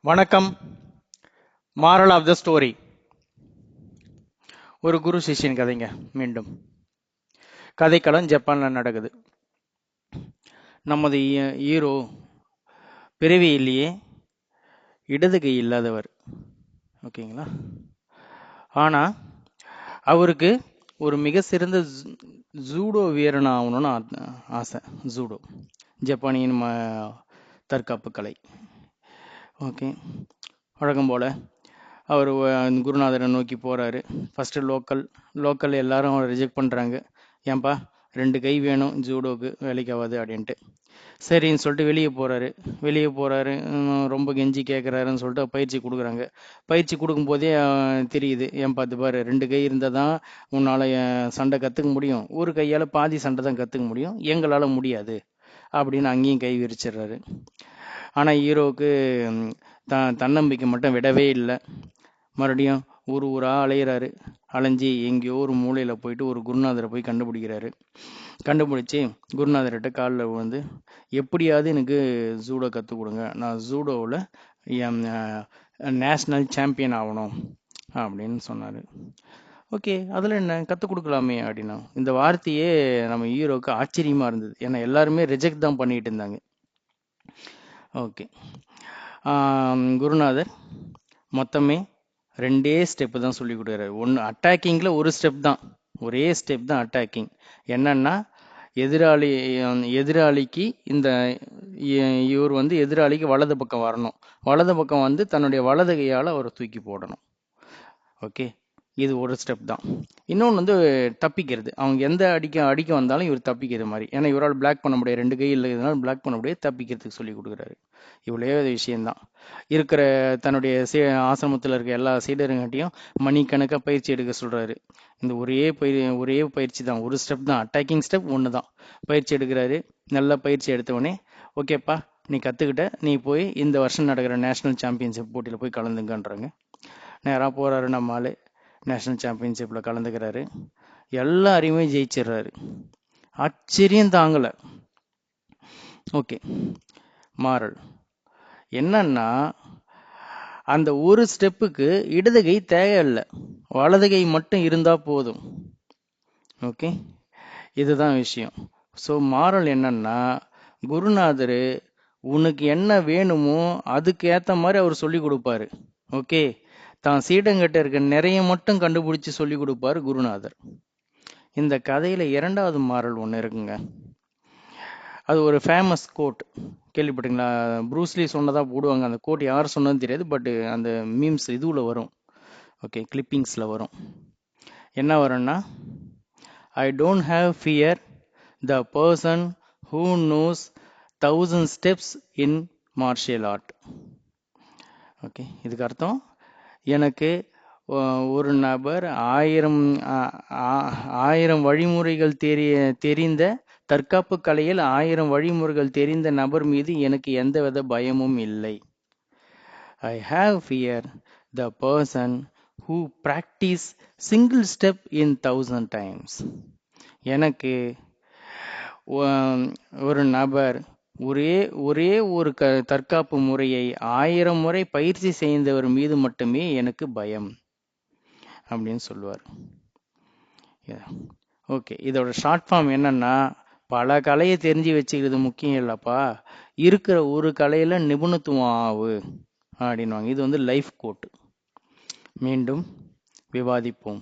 வணக்கம். Moral of the story ஒரு குரு சிஷ்யன் கதைங்க மீண்டும். கதைக்களம் ஜப்பானில் நடக்குது. நமது ஹீரோ பிறவியிலேயே இடது கை இல்லாதவர். ஓகேங்களா? ஆனால் அவருக்கு ஒரு மிக சிறந்த ஜூடோ வீரன் ஆகணும்னு ஆசை. ஜூடோ. ஜப்பானியின் ம- தற்காப்பு கலை. ஓகே. வழக்கம் போல் அவர் குருநாதரை நோக்கி போகிறாரு ஃபஸ்ட்டு லோக்கல் லோக்கல் எல்லாரும் அவரை ரிஜெக்ட் பண்ணுறாங்க ஏன்பா ரெண்டு கை வேணும் ஜூடோக்கு வேலைக்கு ஆகாது அப்படின்ட்டு. சரின்னு சொல்லிட்டு வெளியே போகிறாரு வெளியே போகிறாரு ரொம்ப கெஞ்சி கேட்குறாருன்னு சொல்லிட்டு பயிற்சி கொடுக்குறாங்க. பயிற்சி கொடுக்கும்போதே தெரியுது. ஏன் பார்த்து பாரு ரெண்டு கை இருந்தால் தான் உன்னால் சண்டை கற்றுக்க முடியும். ஒரு கையால் பாதி சண்டை தான் கற்றுக்க முடியும். எங்களால் முடியாது. அப்படின்னு அங்கேயும் கை விரிச்சிடுறாரு. ஆனால் ஹீரோவுக்கு த தன்னம்பிக்கை மட்டும் விடவே இல்லை. மறுபடியும் ஊர் ஊராக அலையிறாரு. அலைஞ்சி எங்கேயோ ஒரு மூலையில் போயிட்டு ஒரு குருநாதரை போய் கண்டுபிடிக்கிறாரு. கண்டுபிடிச்சி குருநாதர்கிட்ட காலில் விழுந்து எப்படியாவது எனக்கு ஜூடோ கற்றுக் கொடுங்க. நான் ஜூடோவில் நேஷ்னல் சாம்பியன் ஆகணும் அப்படின்னு சொன்னார். ஓகே அதில் என்ன? கற்றுக் கொடுக்கலாமே அப்படின்னா இந்த வார்த்தையே நம்ம ஹீரோவுக்கு ஆச்சரியமாக இருந்தது. ஏன்னா எல்லாருமே ரிஜெக்ட் தான் பண்ணிகிட்டு இருந்தாங்க. ஓகே. குருநாதர் மொத்தமே ரெண்டே ஸ்டெப்பு தான் சொல்லி கொடுக்குறாரு. ஒன்று அட்டாக்கிங்கில் ஒரு ஸ்டெப் தான். ஒரே ஸ்டெப் தான் அட்டாக்கிங் என்னன்னா எதிராளி எதிராளிக்கு இந்த இ- இவர் வந்து எதிராளிக்கு வலது பக்கம் வரணும். வலது பக்கம் வந்து தன்னுடைய வலது கையால் அவரை தூக்கி போடணும். ஓகே? இது ஒரு ஸ்டெப் தான். இன்னொன்று வந்து தப்பிக்கிறது. அவங்க எந்த அடிக்க அடிக்க வந்தாலும் இவர் தப்பிக்கிற மாதிரி. ஏன்னா இவரால் பிளாக் பண்ண முடியாது. ரெண்டு கை இல்லைனால பிளாக் பண்ண முடியாது. தப்பிக்கிறதுக்கு சொல்லி கொடுக்குறாரு. இவ்வளோ விஷயம்தான். இருக்கிற தன்னுடைய சே ஆசிரமத்தில் இருக்க எல்லா சீடருங்காட்டியும் மணிக்கணக்காக பயிற்சி எடுக்க சொல்கிறாரு இந்த ஒரே பயிர் ஒரே பயிற்சி தான். ஒரு ஸ்டெப் தான். அட்டாக்கிங் ஸ்டெப் ஒன்று தான். பயிற்சி எடுக்கிறாரு. நல்லா பயிற்சி எடுத்தவொடனே ஓகேப்பா நீ கற்றுக்கிட்ட நீ போய் இந்த வருஷம் நடக்கிற நேஷனல் சாம்பியன்ஷிப் போட்டியில் போய் கலந்துங்கன்றாங்க. நேராக போகிறாரு நம்ம ஆள். நேஷனல் சாம்பியன்ஷிப்பில் கலந்துக்கிறாரு. எல்லாரையுமே ஜெயிச்சிடுறாரு. ஆச்சரியம் தாங்கலை. ஓகே. மாறல். என்னன்னா அந்த ஒரு ஸ்டெப்புக்கு இடது கை தேவையில்லை. வலது கை மட்டும் இருந்தால் போதும். ஓகே. இதுதான் விஷயம். ஸோ மாறல் என்னன்னா குருநாதர் உனக்கு என்ன வேணுமோ அதுக்கு ஏற்ற மாதிரி அவர் சொல்லி கொடுப்பாரு. ஓகே. தான் சீடங்கிட்ட இருக்க நிறைய மட்டும் கண்டுபிடிச்சு சொல்லி கொடுப்பாரு குருநாதர். இந்த கதையில இரண்டாவது மாறல் ஒன்று இருக்குங்க. அது ஒரு ஃபேமஸ் கோட் கேள்விப்பட்டீங்களா ப்ரூஸ்லி சொன்னதா போடுவாங்க. அந்த கோட் யார் சொன்னதுன்னு தெரியாது பட் அந்த மீம்ஸ் இதுவில் வரும். ஓகே கிளிப்பிங்ஸில் வரும். என்ன வரும்னா I don't have fear the person who knows thousand steps in martial art okay இதுக்கு அர்த்தம் எனக்கு ஒரு நபர் ஆயிரம் ஆயிரம் வழிமுறைகள் தெரிய தெரிந்த தற்காப்பு கலையில் ஆயிரம் வழிமுறைகள் தெரிந்த நபர் மீது எனக்கு எந்தவித பயமும் இல்லை. I have fear the person who practice single step in thousand times எனக்கு ஒரு நபர் ஒரே ஒரே ஒரு க தற்காப்பு முறையை ஆயிரம் முறை பயிற்சி செய்தவர் மீது மட்டுமே எனக்கு பயம். அப்படின்னு சொல்லுவார். ஓகே. இதோட ஷார்ட் ஃபார்ம் என்னன்னா பல கலையை தெரிஞ்சு வச்சுக்கிறது முக்கியம் இல்லப்பா. இருக்கிற ஒரு கலையில் நிபுணத்துவம் ஆவு அப்படின்வாங்க இது வந்து லைஃப் கோட் மீண்டும் விவாதிப்போம்.